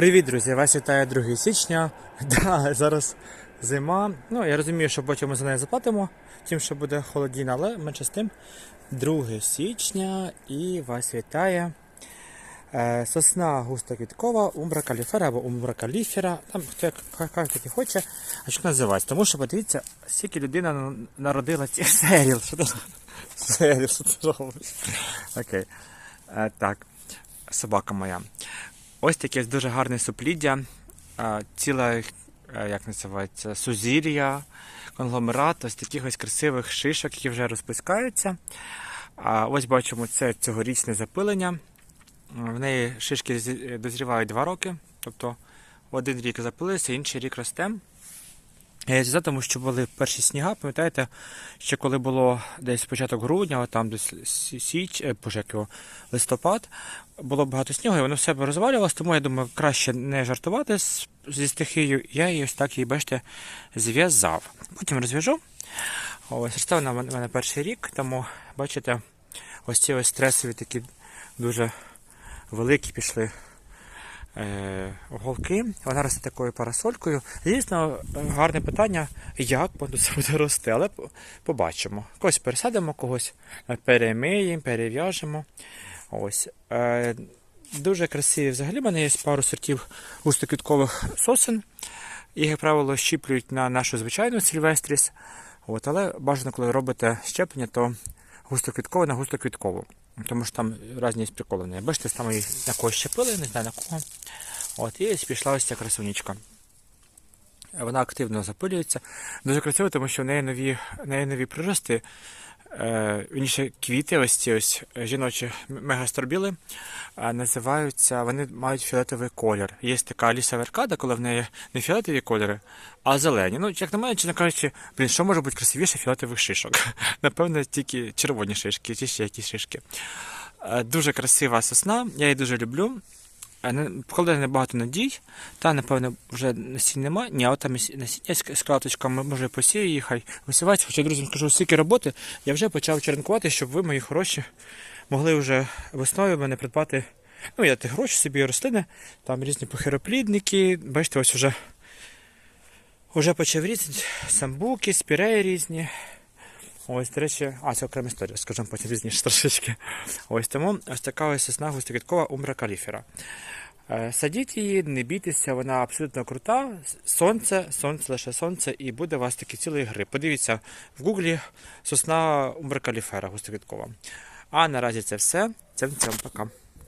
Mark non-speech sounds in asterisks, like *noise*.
Привіт, друзі! Вас вітає 2 січня. *laughs* Да, зараз зима. Ну, я розумію, що потім ми за неї заплатимо, тим, що буде холодіна, але менше з тим 2 січня і вас вітає е, сосна густоквіткова, умбра каліфера або умбра каліфера. Там хто як як таки хоче. А що називається? Тому що подивіться, скільки людина народила *laughs* цих серіл. Що ти серіл, що ти робиш? Окей. Е, так, собака моя. Ось таке дуже гарне супліддя, ціла е, як називається, сузір'я, конгломерат, ось таких ось красивих шишок, які вже розпускаються. Ось бачимо, це цьогорічне запилення. В неї шишки дозрівають два роки, тобто один рік запилися, інший рік росте. Е, За тому, що були перші сніга, пам'ятаєте, ще коли було десь початок грудня, там десь січ, е, боже, як його, листопад, було багато снігу, і воно в себе розвалювалося, тому я думаю, краще не жартувати зі стихією. Я її ось так її, бачите, зв'язав. Потім розв'яжу. Ось вона в мене перший рік, тому бачите, ось ці ось стресові такі дуже великі пішли е, голки. Вона росте такою парасолькою. Звісно, гарне питання, як воно це буде рости, але побачимо. Когось пересадимо, когось перемиємо, перев'яжемо. Ось. Е, дуже красиві. Взагалі в мене є пару сортів густоквіткових сосен. Їх, як правило, щіплюють на нашу звичайну сільвестріс. От, але бажано, коли робите щеплення, то густоквіткове на густоквіткову. Тому що там різні приколи. Бачите, там її на когось щепили, не знаю на кого. От, і пішла ось ця красунечка. Вона активно запилюється. Дуже красиво, тому що в неї нові, в неї нові прирости. Е, Вніше квіти, ось ці ось жіночі мегасторбіли, е, називаються, вони мають фіолетовий колір. Є така ліса веркада, коли в неї не фіолетові кольори, а зелені. Ну, як на мене, чесно кажучи, блін, що може бути красивіше фіолетових шишок? *laughs* Напевно, тільки червоні шишки, чи ще якісь шишки. Е, Дуже красива сосна, я її дуже люблю. Е, Покладає небагато надій, та, напевно, вже насінь немає. Ні, а от там насіння з краточками, може посію її, хай. Хоча, друзі, скажу, стільки роботи, я вже почав черенкувати, щоб ви, мої хороші, могли вже весною мене придбати, ну, я гроші собі рослини, там різні похироплідники. Бачите, ось вже, вже почав різні самбуки, спіреї різні. Ось, до речі, а, це окрема історія, скажімо потім пізніше трошечки. Ось тому ось така ось сосна густоквіткова умбра каліфера. Е, Садіть її, не бійтеся, вона абсолютно крута. Сонце, сонце, лише сонце, і буде у вас такий цілий гриб. Подивіться в гуглі сосна умбра каліфера густоквіткова. А наразі це все. В цьому пока.